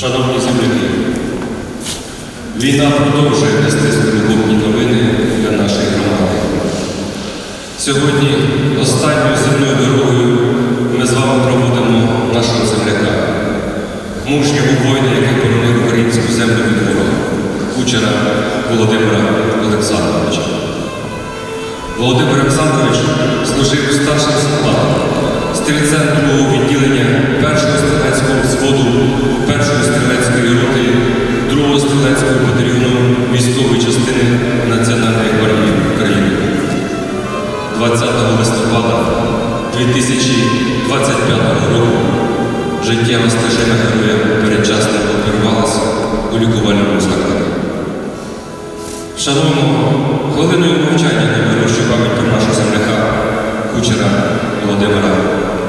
Шановні земляки, війна продовжує нести скорботні новини для нашої громади. Сьогодні останньою земною дорогою ми з вами проводимо нашого земляка, мужнього воїна, який боронив українську землю від ворога, кучера Володимира Олександровича. Володимир Олександрович служив старшим солдатом, стрільцем другого відділення першого взводу, першої стрілецької роти, другого стрілецького батальйону військової частини Національної гвардії України. 20 листопада 2025 року життєва стежина героя передчасно обірвалася у лікувальному закладі. Шануємо хвилиною мовчання на вирощу пам'ять про нашого земляка, кучера Володимира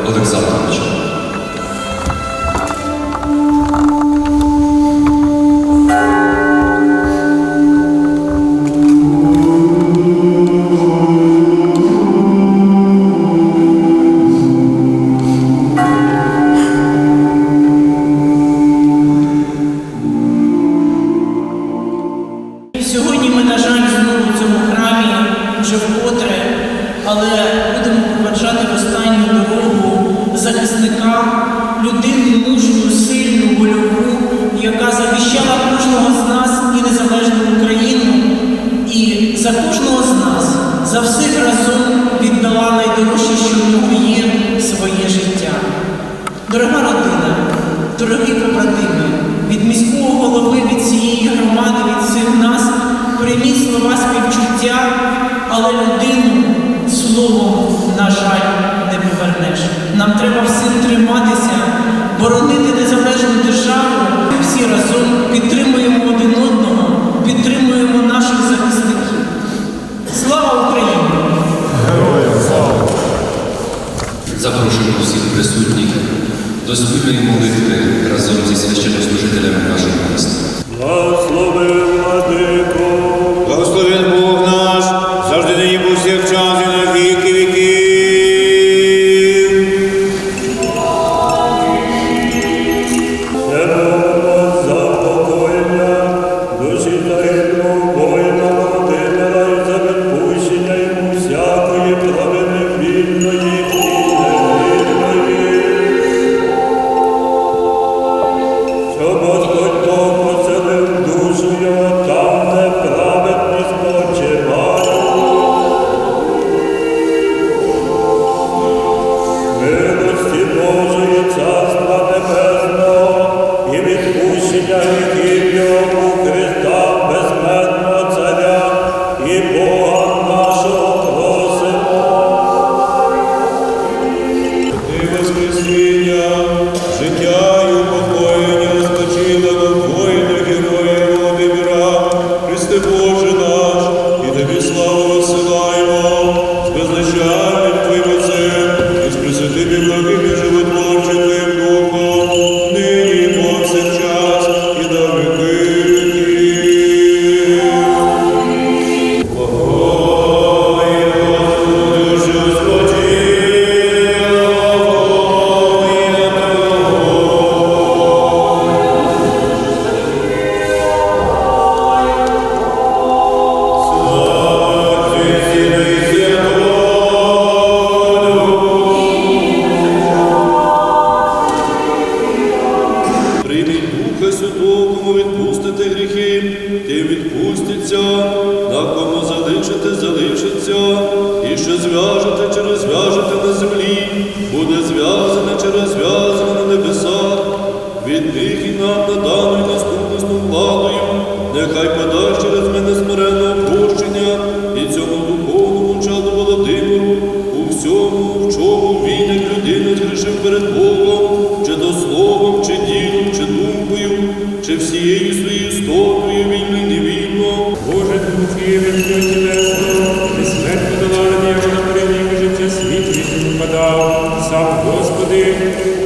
Олександровича. Але будемо проваджати в останню дорогу захисника, людину мужню, сильну, вольову, яка захищала кожного з нас і незалежну Україну, і за кожного з нас, за всіх разом віддала найдорожче, що в нього є своє життя. Дорога родина, дорогі побратими, від міського голови, від цієї громади, від всіх нас прийміть слова співчуття, але людину словом, на жаль, не повернеш. Нам треба всім триматися, боронити незалежну державу. Ми всі разом підтримуємо один одного, підтримуємо наших захисників. Слава Україні! Героям слава! Запрошуємо всіх присутніх до спільної молитви разом зі священнослужителями нашого міста. Благослови, владико, залишиться, і що зв'яжете чи розв'яжете на землі, буде зв'язане чи розв'язане на небесах, від них і нам надано наступною владою, нехай подасть через мене смиренне Господи,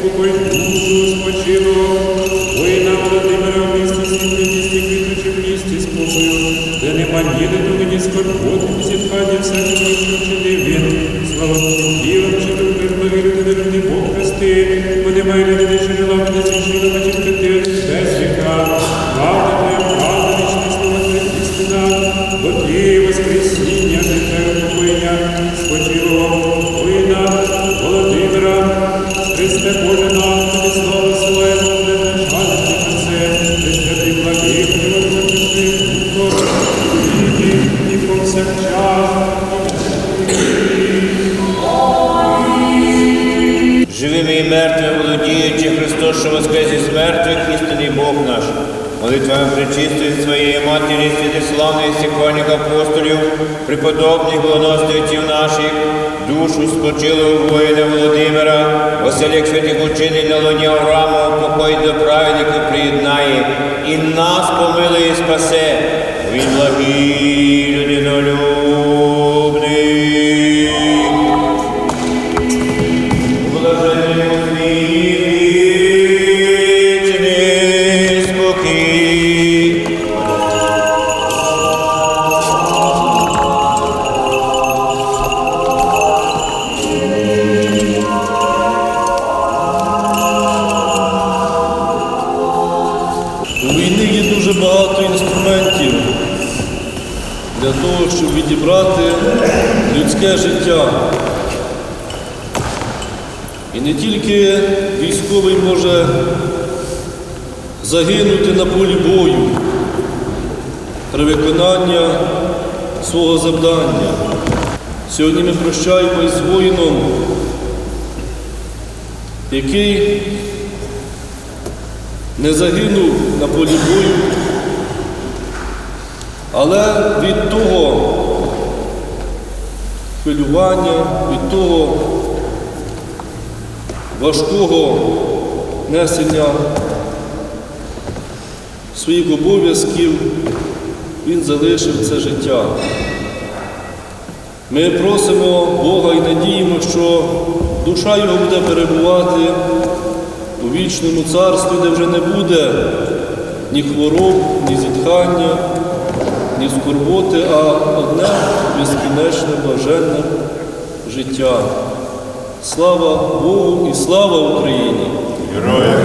покой душу спочинок, воїна Володимира в місті світлі, місті квітучі, в місті спокою, де нема ніде до мені скорботи, зітхання всяких вчини він. Слава Богу, вчителю, перемогили, не Бог хрести, мене має людини, що жила, мене зішила, матінки ти, без віка, правда твоя, правда, вічна слова твоя істина, бо ти воскресіння, нехай упокоєння, спочинок. Боже нам, слава славу, не Христе ти благий, Господи, і, повсякчас, Живими і мертвими володіючи Христос, що воскрес із мертвих, істинний Бог наш. Молитвами пречистої своєї матері, святославної сихвальних апостолів, преподобних благоносних отців наших, душу спочилого воїна Володимира, оселік святих учинень на луні Авраама, покой до праведників приєднає, і нас помилує і спасе. Він благий, людинолюбний. Життя. І не тільки військовий може загинути на полі бою при виконанні свого завдання. Сьогодні ми прощаємось з воїном, який не загинув на полі бою, але від того хвилювання, від того важкого несення своїх обов'язків він залишив це життя. Ми просимо Бога і надіємо, що душа його буде перебувати у вічному царстві, де вже не буде ні хвороб, ні зітхання, ні скорботи, а одне безкінечне блаженне життя. Слава Богу і слава Україні! Героям!